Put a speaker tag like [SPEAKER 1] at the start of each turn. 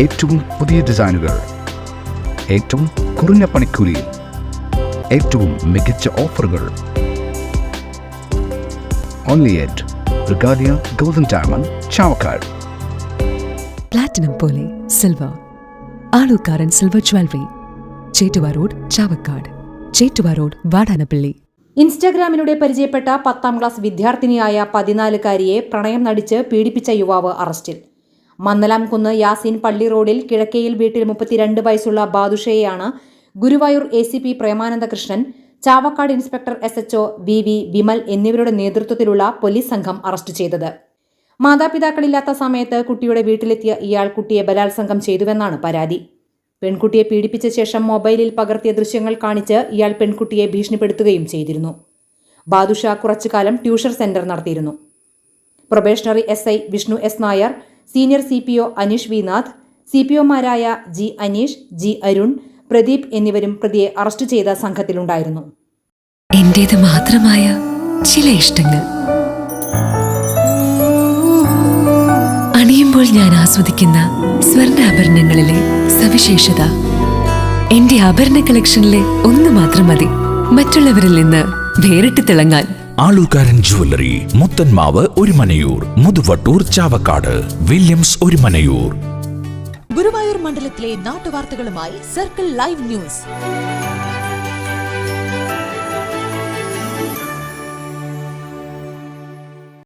[SPEAKER 1] ഏറ്റവും പുതിയ ഡിസൈനുകൾ ഏറ്റവും കുറഞ്ഞ പണിക്കൂലിയിൽ ഏറ്റവും മികച്ച ഓഫറുകൾ. Only at Regalia golden diamond Chavakkad
[SPEAKER 2] platinum പോലെ silver Alukkaran silver jewellery Chettuva road Chavakkad Chettuva road Vadanappally.
[SPEAKER 3] ഇൻസ്റ്റാഗ്രാമിലൂടെ പരിചയപ്പെട്ട പത്താം ക്ലാസ് വിദ്യാർത്ഥിനിയായ പതിനാലുകാരിയെ പ്രണയം നടിച്ച് പീഡിപ്പിച്ച യുവാവ് അറസ്റ്റിൽ. മന്നലാംകുന്ന് യാസീൻ പള്ളി റോഡിൽ കിഴക്കേയിൽ വീട്ടിൽ മുപ്പത്തിരണ്ട് വയസ്സുള്ള ബാദുഷയെയാണ് Guruvayur A C P Premanandakrishnan Chavakkad inspector S H O V V Vimal എന്നിവരുടെ നേതൃത്വത്തിലുള്ള പോലീസ് സംഘം അറസ്റ്റ് ചെയ്തത്. മാതാപിതാക്കളില്ലാത്ത സമയത്ത് കുട്ടിയുടെ വീട്ടിലെത്തിയ ഇയാൾ കുട്ടിയെ ബലാത്സംഗം ചെയ്തുവെന്നാണ് പരാതി. പെൺകുട്ടിയെ പീഡിപ്പിച്ച ശേഷം മൊബൈലിൽ പകർത്തിയ ദൃശ്യങ്ങൾ കാണിച്ച് ഇയാൾ പെൺകുട്ടിയെ ഭീഷണിപ്പെടുത്തുകയും ചെയ്തിരുന്നു. ബാദുഷ കുറച്ചുകാലം ട്യൂഷൻ സെന്റർ നടത്തിയിരുന്നു. Probationary S I Vishnu S Nair senior C P O Aneesh V Nath C P ഒമാരായ G Aneesh G Arun Pradeep എന്നിവരും പ്രതിയെ അറസ്റ്റ് ചെയ്ത സംഘത്തിലുണ്ടായിരുന്നു.
[SPEAKER 2] എന്റേത് മാത്രമായ ചില ഇഷ്ടങ്ങൾ. അണിയുമ്പോൾ ഞാൻ ആസ്വദിക്കുന്ന സ്വർണാഭരണങ്ങളിലെ സവിശേഷത. എന്റെ ആഭരണ കളക്ഷനിലെ ഒന്ന് മാത്രം മതി. മറ്റുള്ളവരിൽ നിന്ന് വേറിട്ട് തിളങ്ങാൻ.
[SPEAKER 4] ആളൂക്കാരൻ ജുവല്ലറി മുത്തൻമാവ് ഒരുമനയൂർ മുതുവട്ടൂർ ചാവക്കാട് വില്യംസ് ഒരുമനയൂർ
[SPEAKER 5] ഗുരുവായൂർ മണ്ഡലത്തിലെ നാട്ടുവാർത്തകളുമായി സർക്കിൾ ലൈവ് ന്യൂസ്.